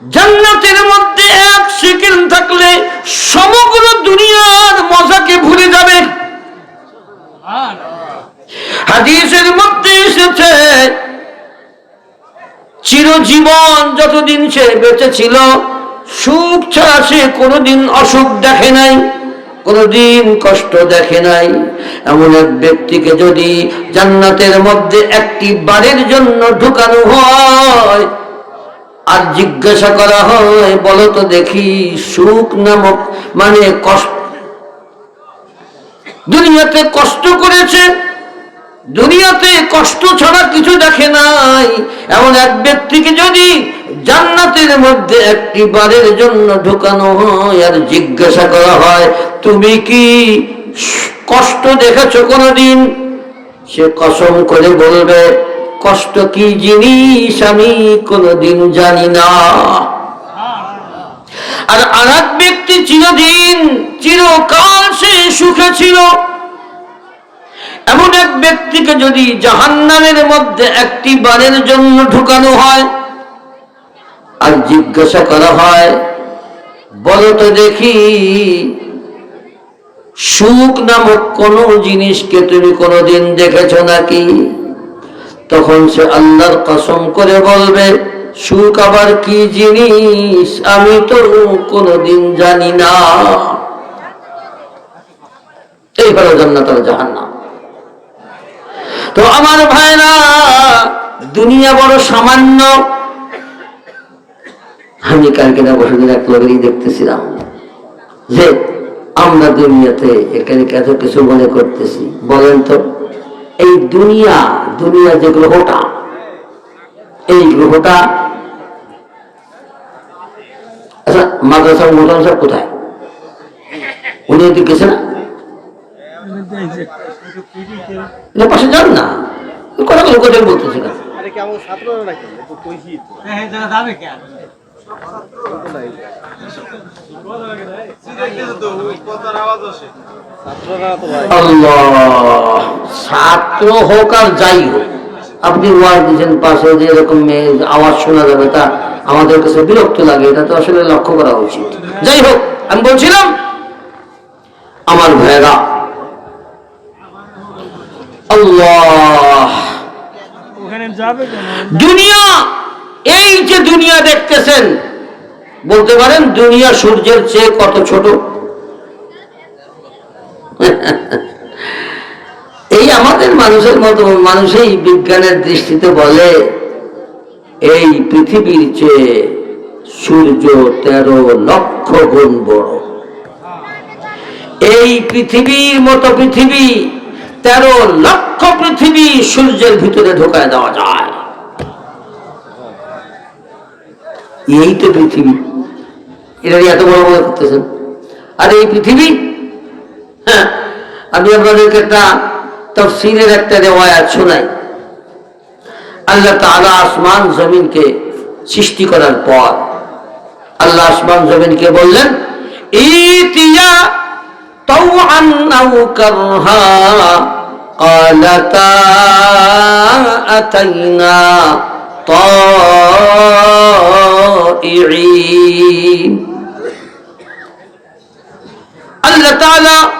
জান্নাতের মধ্যে এক সেকেন্ড থাকলে সমগ্র দুনিয়ার মজাকে ভুলে যাবে। হাদিসের মধ্যে এসেছে, চিরজীবন যতদিন সে বেঁচে ছিল, সুখ ছাড়া সে কোনোদিন অসুখ দেখে নাই, কোনোদিন কষ্ট দেখে নাই। এমন এক ব্যক্তিকে যদি জান্নাতের মধ্যে একটি বারের জন্য ঢুকানো হয় আর জিজ্ঞাসা করা হয়, বলো তো দেখি সুখ নামক মানে কষ্ট। দুনিয়াতে কষ্ট করেছে, দুনিয়াতে কষ্ট ছাড়া কিছু দেখে নাই। এমন এক ব্যক্তিকে যদি জান্নাতের মধ্যে একটি বারের জন্য ঢুকানো হয় আর জিজ্ঞাসা করা হয়, তুমি কি কষ্ট দেখেছ কোনোদিন? সে কসম করে বলবে কষ্ট কি জিনিস আমি কোনোদিন জানি না। আর আর এক ব্যক্তি চিরদিন, চিরকাল সে সুখে ছিল। এমন এক ব্যক্তিকে যদি জাহান্নামের মধ্যে একটি বারের জন্য ঢুকানো হয় আর জিজ্ঞাসা করা হয়, বলো তো দেখি, সুখ নামক কোন জিনিসকে তুমি কোনোদিন দেখেছ নাকি? তখন সে আল্লাহর কসম করে বলবে, সুখ আবার কি জিনিস? আমি তো কোনোদিন জানি না। এই হলো জান্নাত আর জাহান্নাম। তো আমার ভাইরা, দুনিয়া বড় সামান্য। আমি কালকে না বসে দিন লগেরই দেখতেছিলাম যে আমরা দুনিয়াতে এখানে এত কিছু মনে করতেছি। বলেন তো। এই দুনিয়া দুনিয়া যে গ্রহটা এই গ্রহটা আচ্ছা মাদ্রাসা মোটাম সাহেব কোথায়? উনি এদিকে গেছে না? না, পাশে যান না। কথা কথা কথা বলতেছে না আরে আল্লাহ ছাত্র হোক আর যাই হোক আপনি দিয়েছেন পাশে যে এরকম আওয়াজ শোনা যাবে তা আমাদের কাছে বিরক্ত লাগে এটা তো আসলে লক্ষ্য করা উচিত। যাই হোক আমি বলছিলাম আমার ভাইরা আল্লাহ দুনিয়া এই যে দুনিয়া দেখতেছেন বলতে পারেন দুনিয়া সূর্যের চেয়ে কত ছোট? এই আমাদের মানুষের মতো মানুষই বিজ্ঞানের দৃষ্টিতে বলে, এই পৃথিবীর চেয়ে সূর্য তেরো লক্ষ গুণ বড়। এই পৃথিবীর মতো পৃথিবী, তেরো লক্ষ পৃথিবী সূর্যের ভিতরে ঢোকায় দেওয়া যায়। এই তো পৃথিবী। এটা এত বড় মনে করতেছেন। আর এই পৃথিবী হ্যাঁ আমি আপনাদেরকে একটা তফসিলের একটা রেওয়ায়াত শোনাই আল্লাহ তাআলা আসমান জমিনকে সৃষ্টি করার পর আল্লাহ আসমান জমিনকে বললেন ইতিয়া طوعا أو كرها قالتا أتينا طائعين আল্লাহ তাআলা এই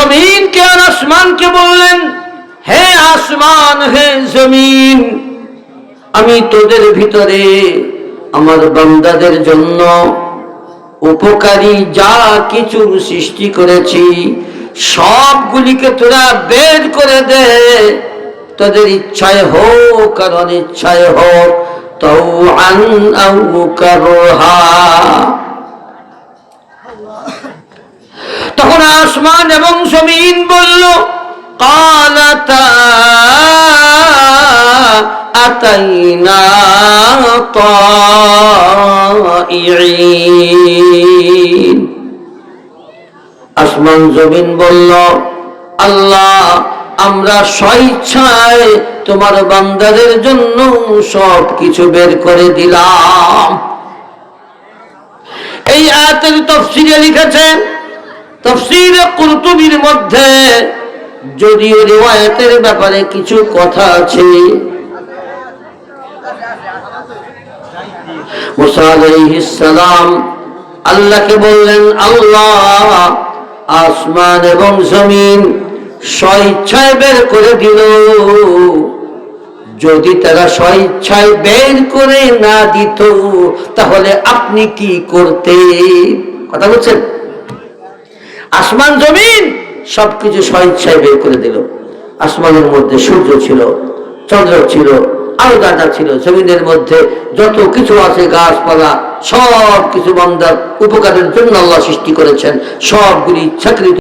জমিনকে আর আসমানকে বললেন? হে আসমান, হে জমিন, আমি তোদের ভিতরে আমার বান্দাদের জন্য উপকারী যা কিছু সৃষ্টি করেছি, সবগুলিকে তোরা বের করে দে। তোদের ইচ্ছায় হোক আর অনিচ্ছায় হোক তৌ আন আউ তখন আসমান এবং জমিন বলল আসমান, জমিন বলল, আল্লাহ, আমরা স্বইচ্ছায় তোমার বান্দাদের জন্য সব কিছু বের করে দিলাম। এই আয়াতের তফসিরে লিখেছেন তফসিরে কুরতুবির মধ্যে যদিও রিওয়ায়াতের ব্যাপারে কিছু কথা আছে। সালাম আল্লাহকে বললেন, আল্লাহ আসমান এবং জমিন স্বইচ্ছায় বের করে দিল। যদি তারা স্বইচ্ছায় বের করে না দিত, তাহলে আপনি কি করতে কথা বলছেন? আসমান জমিন, সবকিছু স্বইচ্ছায় বের করে দিল। আসমানের মধ্যে সূর্য ছিল, চন্দ্র ছিল আরও দাদা ছিল। জমিনের মধ্যে যত কিছু আছে, গাছপালা সব কিছু বান্দার উপকারের জন্য আল্লাহ সৃষ্টি করেছেন। সবগুলি ইচ্ছাকৃত